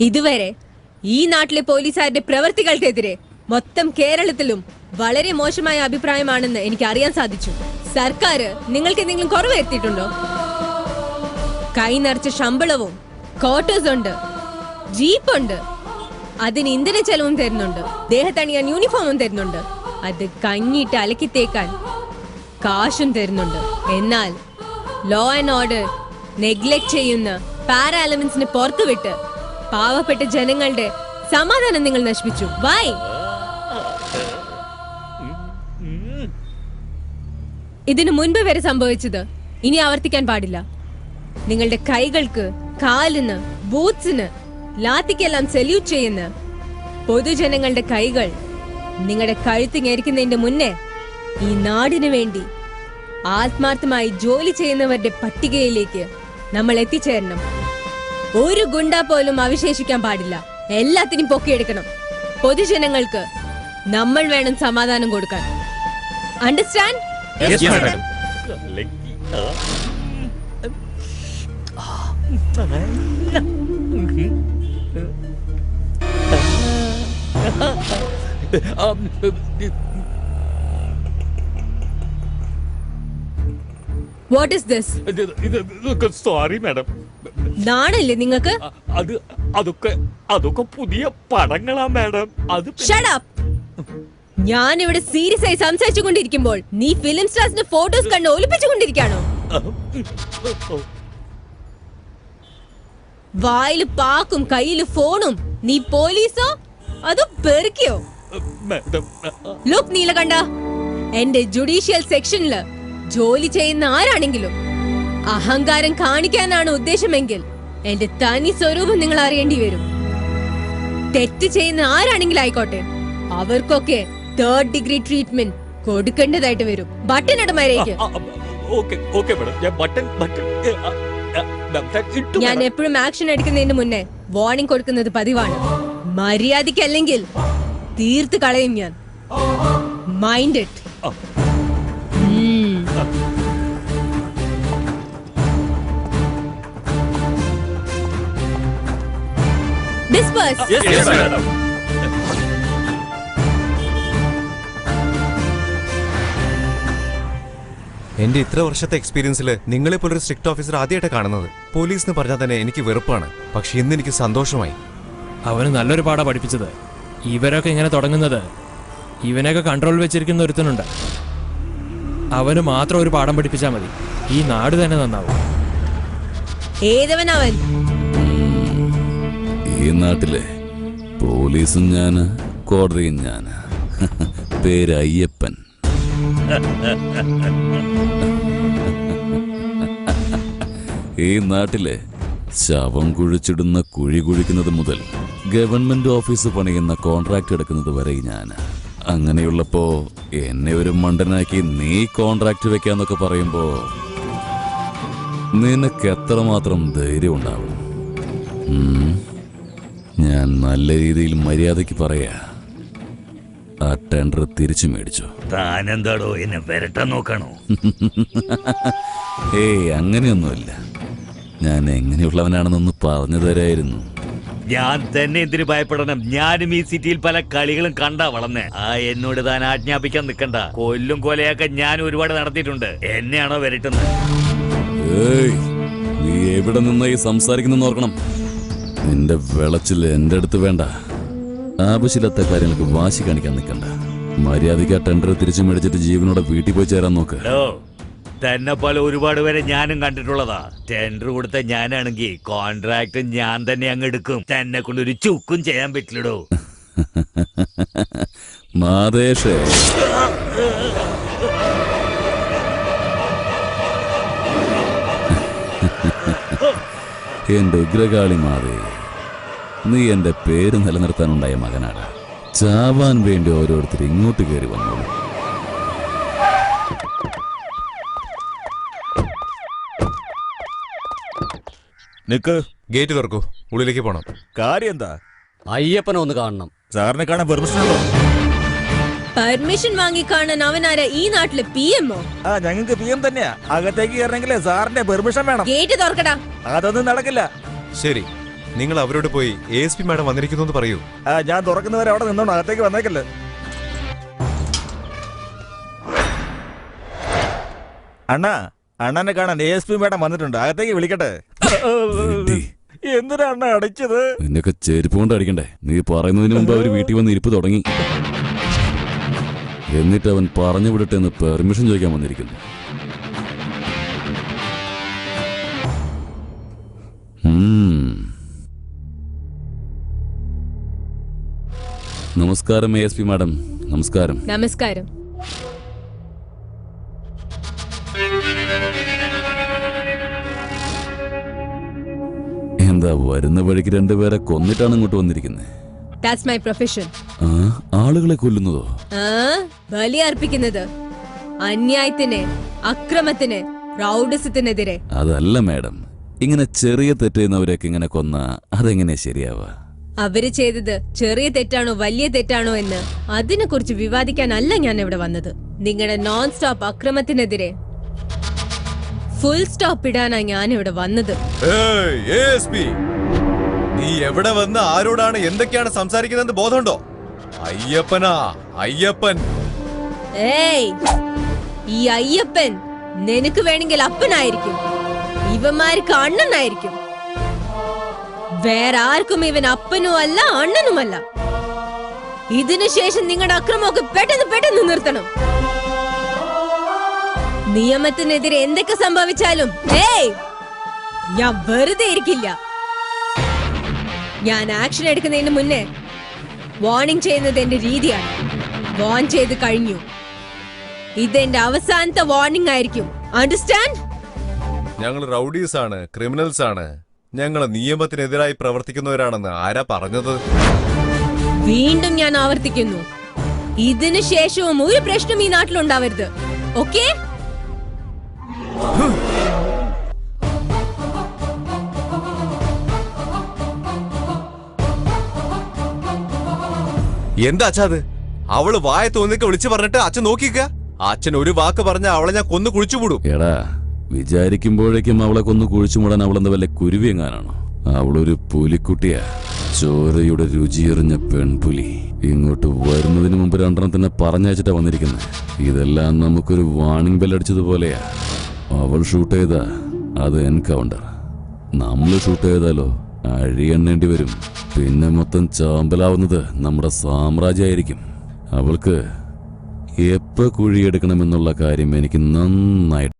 ഇതുവരെ ഈ നാട്ടിലെ പോലീസുകാരുടെ പ്രവർത്തികൾക്കെതിരെ മൊത്തം കേരളത്തിലും വളരെ മോശമായ അഭിപ്രായമാണെന്ന് എനിക്ക് അറിയാൻ സാധിച്ചു. സർക്കാർ നിങ്ങൾക്ക് എന്തെങ്കിലും കുറവ് എത്തിയിട്ടുണ്ടോ കൈ നിറച്ച ശമ്പളവും ക്വാർട്ടേഴ്സ് ഉണ്ട്. ജീപ്പ് ഉണ്ട്. അതിന് ഇന്ധന ചെലവും തരുന്നുണ്ട്. ദേഹത്തണിയാൻ യൂണിഫോമും തരുന്നുണ്ട്. അത് കഞ്ഞിട്ട് അലക്കി തേക്കാൻ കാശും തരുന്നുണ്ട്. എന്നാൽ ലോ ആൻഡ് ഓർഡർ നെഗ്ലക്ട് ചെയ്യുന്ന പാരാ എലമെന്റ്സിനെ പുറത്തുവിട്ട് പാവപ്പെട്ട ജനങ്ങളുടെ സമാധാനം നിങ്ങൾ നശിപ്പിച്ചു. വൈ ഇതിനു മുൻപ് വരെ സംഭവിച്ചത് ഇനി ആവർത്തിക്കാൻ പാടില്ല. നിങ്ങളുടെ കൈകൾക്ക് കാലിന് ബൂട്ട്സിന് ലാത്തിക്കെല്ലാം സല്യൂട്ട് ചെയ്യുന്ന പൊതുജനങ്ങളുടെ കൈകൾ നിങ്ങളുടെ കഴുത്ത് ഞെരിക്കുന്നതിന്റെ മുന്നേ ഈ നാടിനു വേണ്ടി ആത്മാർത്ഥമായി ജോലി ചെയ്യുന്നവരുടെ പട്ടികയിലേക്ക് നമ്മൾ എത്തിച്ചേരണം. ഒരു ഗുണ്ട പോലും അവശേഷിക്കാൻ പാടില്ല. എല്ലാത്തിനും പൊക്കിയെടുക്കണം. പൊതുജനങ്ങൾക്ക് നമ്മൾ വേണം സമാധാനം കൊടുക്കാൻ. Understand Yes, what is this sorry madam നാണല്ലേ നിങ്ങൾക്ക്? അത് അതൊക്കെ അതൊക്കെ പുതിയ പടങ്ങളാ മാഡം അത് up! ഞാൻ ഇവിടെ സീരിയസ് ആയി സംസാരിച്ചു കൊണ്ടിരിക്കുമ്പോൾ നീ ഫിലിം സ്റ്റാർസിന്റെ ഫോട്ടോസ് കണ്ട് ഒലിപ്പിച്ചുകൊണ്ടിരിക്കാണോ വായിൽ പാക്കും കയ്യിൽ ഫോണും. നീ പോലീസോ? അതോ പെറുക്കിയോ? ലുക്ക് നീലകണ്ഠ എന്റെ ജുഡീഷ്യൽ സെക്ഷനിൽ ജോലി ചെയ്യുന്ന ആരാണെങ്കിലും അഹങ്കാരം കാണിക്കാനാണ് ഉദ്ദേശമെങ്കിൽ എന്റെ തനി സ്വരൂപം നിങ്ങൾ അറിയേണ്ടി വരും. തെറ്റ് ചെയ്യുന്ന ആരാണെങ്കിലും ആയിക്കോട്ടെ അവർക്കൊക്കെ തേർഡ് ഡിഗ്രി ട്രീറ്റ്മെന്റ് കൊടുക്കേണ്ടതായിട്ട് വരും. ബട്ടൺ ഇടമരേക്ക് ഞാൻ. എപ്പോഴും ആക്ഷൻ എടുക്കുന്നതിന് മുന്നേ വാർണിംഗ് കൊടുക്കുന്നത് പതിവാണ്. മര്യാദയ്ക്കല്ലെങ്കിൽ തീർത്ത് കളയും ഞാൻ. Mind it disperse Yes, yes, madam. എന്റെ ഇത്ര വർഷത്തെ എക്സ്പീരിയൻസിൽ നിങ്ങളെ പോലൊരു സ്ട്രിക്ട് ഓഫീസർ ആദ്യമായിട്ട് കാണുന്നത്. പോലീസ് എന്ന് പറഞ്ഞാൽ തന്നെ എനിക്ക് വെറുപ്പാണ്. പക്ഷെ ഇന്ന് എനിക്ക് സന്തോഷമായി. അവന് നല്ലൊരു പാടാ പഠിപ്പിച്ചത്. ഇവരൊക്കെ ഇങ്ങനെ തുടങ്ങുന്നത്. ഇവനൊക്കെ കൺട്രോൾ വെച്ചിരിക്കുന്ന ഒരുത്തനുണ്ട്. അവന് മാത്രം ഒരു പാഠം പഠിപ്പിച്ചാൽ മതി. ഈ നാട് തന്നെ നന്നാവും. ഏതവനവൻ? ഈ നാട്ടിലെ പോലീസും ഞാൻ കോടതിയും ഞാൻ. പേര് അയ്യപ്പൻ. ഈ നാട്ടിലെ ശവം കുഴിച്ചിടുന്ന കുഴി കുഴിക്കുന്നത് മുതൽ ഗവൺമെന്റ് ഓഫീസ് പണിയുന്ന കോൺട്രാക്ട് എടുക്കുന്നത് വരെ ഞാൻ അങ്ങനെയുള്ളപ്പോ എന്നെ ഒരു മണ്ടനാക്കി നീ കോൺട്രാക്ട് വെക്കാന്നൊക്കെ പറയുമ്പോ നിനക്ക് എത്രമാത്രം ധൈര്യം ഉണ്ടാവും? ഞാൻ നല്ല രീതിയിൽ മര്യാദയ്ക്ക് പറയാ. ആ ടെൻഡർ തിരിച്ചു മേടിച്ചു. താനെന്താടോ എന്നെ വരട്ടാൻ നോക്കണോ? ഏയ് അങ്ങനെയൊന്നുമില്ല. ഞാൻ എങ്ങനെയുള്ളവനാണെന്നൊന്ന് പറഞ്ഞു തരായിരുന്നു. ഞാൻ തന്നെ എന്തിനു ഭയപ്പെടണം? ഞാനും ഈ സിറ്റിയിൽ പല കളികളും കണ്ട വളർന്നേ. ആ എന്നോട് താൻ ആജ്ഞാപിക്കാൻ നിൽക്കണ്ട. കൊല്ലും കൊലയൊക്കെ ഞാൻ ഒരുപാട് നടത്തിയിട്ടുണ്ട്. എന്നെയാണോ വരട്ടുന്നത്? നീ എവിടെ നിന്നായി സംസാരിക്കുന്നെന്ന് ഓർക്കണം. നിന്റെ വിളച്ചിൽ എന്റെ അടുത്ത് വേണ്ട. ആവശ്യമില്ലാത്ത കാര്യങ്ങൾക്ക് വാശി കാണിക്കാൻ നിൽക്കണ്ട. മര്യാദയ്ക്ക് ആ ടെൻഡർ തിരിച്ചു മേടിച്ചിട്ട് ജീവനോടെ വീട്ടിൽ പോയി ചേരാൻ നോക്ക്. ഹലോ തന്നെ പോലെ ഒരുപാട് പേരെ ഞാനും കണ്ടിട്ടുള്ളതാ. ടെൻഡർ കൊടുത്ത ഞാനാണെങ്കിൽ കോൺട്രാക്ട് ഞാൻ തന്നെ അങ്ങ് എടുക്കും. തന്നെ കൊണ്ട് ഒരു ചുക്കും ചെയ്യാൻ പറ്റില്ലടോ. മാതേഷേ. എന്റെ ഉഗ്രകാളി മാതേ നീ എന്റെ പേര് നിലനിർത്താനുണ്ടായ മകനാണ്. ചാവാൻ വേണ്ടി ഓരോരുത്തർ ഇങ്ങോട്ട് കയറി വന്നോളൂ. നിക്ക്. ഗേറ്റ് തുറക്കൂ. ഉള്ളിലേക്ക് പോണം. കാര്യം എന്താ അയ്യപ്പനെ ഒന്ന് കാണണം. സാറിനെ കാണാൻ പെർമിഷൻ ഉണ്ടോ പെർമിഷൻ വാങ്ങിക്കാണാൻ അവനാരാ ഈ നാട്ടിലെ പി എമ്മോ ആ ഞങ്ങൾക്ക് പി എം തന്നെയാ. അകത്തേക്ക് കയറണമെങ്കിലേ സാറിന്റെ പെർമിഷൻ വേണം. ഗേറ്റ് തുറക്കടാ. അതൊന്നും നടക്കില്ല. ശരി. നിങ്ങൾ അവരോട് പോയി എ എസ് പി മാഡം വന്നിരിക്കുന്നു എന്ന് പറയൂ. ആ ഞാൻ തുറക്കുന്നവരെ അവിടെ നിന്നോണ്ട് അകത്തേക്ക് വന്നേക്കല്ലേ. അണ്ണാ അണ്ണനെ കാണാൻ എ എസ് പി മാഡം വന്നിട്ടുണ്ട്. അകത്തേക്ക് വിളിക്കട്ടെ. വിഡ്ഢി. എന്തിനാ അണ്ണ അടിച്ചത്? നിന്നൊക്കെ ചെരുപ്പ് കൊണ്ട് അടിക്കണ്ടേ? നീ പറയുന്നതിന് മുമ്പ് അവർ വീട്ടിൽ വന്ന് ഇരിപ്പ് തുടങ്ങി. എന്നിട്ട് അവൻ പറഞ്ഞു വിടട്ടെ എന്ന് പെർമിഷൻ ചോദിക്കാൻ വന്നിരിക്കുന്നു. നമസ്കാരം എ എസ് പി മാഡം. നമസ്കാരം. നമസ്കാരം. എന്താ വരുന്ന വഴിക്ക് രണ്ടുപേരെ കൊന്നിട്ടാണ് ഇങ്ങോട്ട് വന്നിരിക്കുന്നത് ദാറ്റ്സ് മൈ പ്രൊഫഷൻ ആളുകളെ കൊല്ലുന്നതോ? ബലി അർപ്പിക്കുന്നത് അന്യായത്തിന് അക്രമത്തിന് റൗഡിസത്തിനെതിരെ അതല്ല മാഡം. ഇങ്ങനെ ചെറിയ തെറ്റ് ഇങ്ങനെ കൊന്ന അതെങ്ങനെ ശരിയാവാ? അവർ ചെയ്തത് ചെറിയ തെറ്റാണോ വലിയ തെറ്റാണോ എന്ന് അതിനെ കുറിച്ച് വിവാദിക്കാനല്ല ഞാൻ ഇവിടെ വന്നത്. നിങ്ങളുടെ നോൺ സ്റ്റോപ്പ് അക്രമത്തിനെതിരെ ഫുൾ സ്റ്റോപ്പ് ഇടാനാ ഞാൻ ഇവിടെ വന്നത് നീ എവിടെ വന്ന് ആരോടാണ് എന്തൊക്കെയാണ് സംസാരിക്കുന്നത് ബോധമുണ്ടോ? അയ്യപ്പനാ അയ്യപ്പൻ. ഏയ് ഈ അയ്യപ്പൻ നിനക്ക് വേണമെങ്കിൽ അപ്പനായിരിക്കും. ഇവന്മാർക്ക് അണ്ണനായിരിക്കും. വേറെ ആർക്കും ഇവൻ അപ്പനും അല്ല അണ്ണനുമല്ല. ഇതിനുശേഷം നിങ്ങളുടെ അക്രമമൊക്കെ പെട്ടെന്ന് പെട്ടെന്ന് നിർത്തണം. നിയമത്തിനെതിരെ എന്തൊക്കെ സംഭവിച്ചാലും ഏയ്! ഞാൻ വെറുതെ ഇരിക്കില്ല. ഞാൻ ആക്ഷൻ എടുക്കുന്നതിന് മുന്നേ വാണിംഗ് ചെയ്യുന്നത് എന്റെ രീതിയാണ്. വാൺ ചെയ്ത് കഴിഞ്ഞു. ഇതെന്റെ അവസാനത്തെ വാണിംഗ് ആയിരിക്കും. അണ്ടർസ്റ്റാൻഡ് ഞങ്ങൾ റൗഡീസ് ആണ് ക്രിമിനൽസ് ആണ്. ഞങ്ങൾ നിയമത്തിനെതിരായി പ്രവർത്തിക്കുന്നവരാണെന്ന് ആരാ പറഞ്ഞത്? വീണ്ടും ഞാൻ ആവർത്തിക്കുന്നു. ഇതിനു ശേഷവും ഒരു പ്രശ്നം ഈ നാട്ടിലുണ്ടാവരുത്. ഓക്കേ എന്താ അച്ഛാ അത്? അവൾ വായ തോന്നിക്ക് വിളിച്ചു പറഞ്ഞിട്ട് അച്ഛൻ നോക്കിക്ക അച്ഛൻ ഒരു വാക്ക് പറഞ്ഞ അവളെ ഞാൻ കൊന്നു കുഴിച്ചുപൂടും എടാ വിചാരിക്കുമ്പോഴേക്കും അവളെ കൊന്നു കുഴിച്ചു മൂടാൻ അവളെന്താ വല്ല കുരുവിയെങ്ങാനാണോ? അവളൊരു പുലിക്കുട്ടിയാ. ചോരയുടെ രുചിയെറിഞ്ഞ പെൺപുലി. ഇങ്ങോട്ട് വരുന്നതിന് മുമ്പ് തന്നെ പറഞ്ഞയച്ചിട്ടാ വന്നിരിക്കുന്നത്. ഇതെല്ലാം നമുക്കൊരു വാണിംഗ് ബെല്ലടിച്ചതുപോലെയാ അവൾ ഷൂട്ട് ചെയ്താ അത് എൻകൗണ്ടർ നമ്മൾ ഷൂട്ട് ചെയ്താലോ അഴിയെണ്ണേണ്ടി വരും. പിന്നെ മൊത്തം ചാമ്പലാവുന്നത് നമ്മുടെ സാമ്രാജ്യമായിരിക്കും അവൾക്ക് എപ്പോൾ കുഴിയെടുക്കണമെന്നുള്ള കാര്യം എനിക്ക് നന്നായിട്ട്